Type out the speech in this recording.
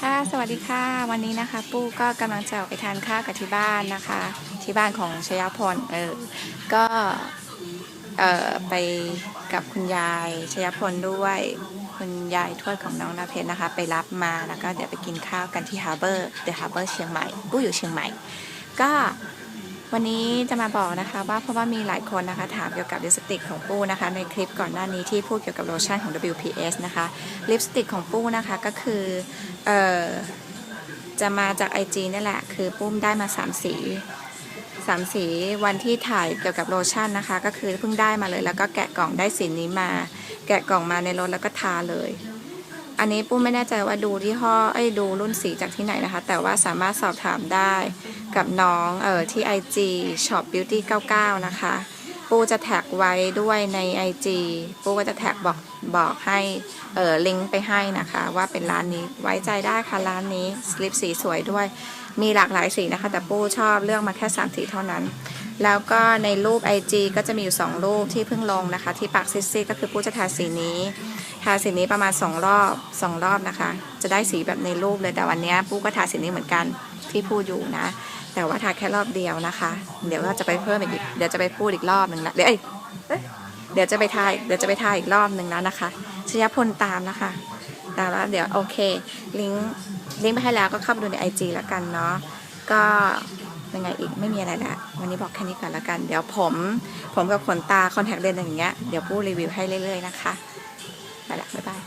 ค่ะ สวัสดีค่ะ วันนี้นะคะ ปู้ก็กำลังจะออกไปทานข้าวกับที่บ้านนะคะ ที่บ้านของชยพร เออ ก็เออไปกับคุณยายชยพรด้วย คุณยายทวดของน้องนาเพชรนะคะ ไปรับมาแล้วก็เดี๋ยวไปกินข้าวกันที่ฮาร์เบอร์เดอะฮาร์เบอร์เชียงใหม่ปู้อยู่เชียงใหม่ ก็ วันนี้จะมาบอกนะคะว่าเพราะว่ามีหลายคนนะคะถามเกี่ยวกับลิปสติกของปู้นะคะ ในคลิปก่อนหน้านี้ที่พูดเกี่ยวกับโลชั่นของ WPS นะคะลิปสติกของปู้นะคะก็คือเอ่อจะมาจาก IG นี่แหละ คือปุ้มได้มา 3 สีสามสีวันที่ถ่ายเกี่ยวกับโลชั่นนะคะ ก็คือเพิ่งได้มาเลย แล้วก็แกะกล่องได้สีนี้มา แกะกล่องมาในรถแล้วก็ทาเลย อันนี้ปุ้มไม่แน่ใจว่าดูที่ห้อไอ้ดูรุ่นสีจากที่ไหนนะคะ แต่ว่าสามารถสอบถามได้กับน้องเออที่ IG Shop Beauty 99 นะคะ ปูจะแท็กไว้ด้วยใน IG ปูก็จะแท็กบอกบอกให้เออลิงก์ไปให้นะคะ ว่าเป็นร้านนี้ไว้ใจได้ค่ะร้านนี้สลิปสีสวยด้วย มีหลากหลายสีนะคะ แต่ปูชอบเลือกมาแค่3สีเท่านั้นแล้วก็ในรูป IG ก็จะมีอยู่ 2 รูปที่เพิ่งลงนะคะ ที่ปากซิซี่ก็คือปูจะทาสีนี้ ทาสีนี้ประมาณ 2 รอบ2รอบนะคะ จะได้สีแบบในรูปเลยแต่วันนี้ยปูก็ทาสีนี้เหมือนกันที่พูดอยู่นะ แต่ว่าทาแค่รอบเดียวนะคะ เดี๋ยวก็จะไปเพิ่มอีกเดี๋ยวจะไปพูดอีกรอบหนึ่งนะเดี๋ยวเอ้ยเดี๋ยวจะไปทายเดี๋ยวจะไปทายอีกรอบหนึ่งแล้วนะคะชยพลตามนะคะตามแล้วเดี๋ยวโอเค ลิงก์ลิงก์ไปให้แล้วก็เข้าไปดูใน IG แล้วกันเนาะก็ยังไงอีกไม่มีอะไรละวันนี้บอกแค่นี้ก่อนแล้วกัน เดี๋ยวผม ผมกับขนตาคอนแทคเลนส์อย่างเงี้ยเดี๋ยวปู้รีวิวให้เรื่อยๆนะคะ ไปละบ๊ายบาย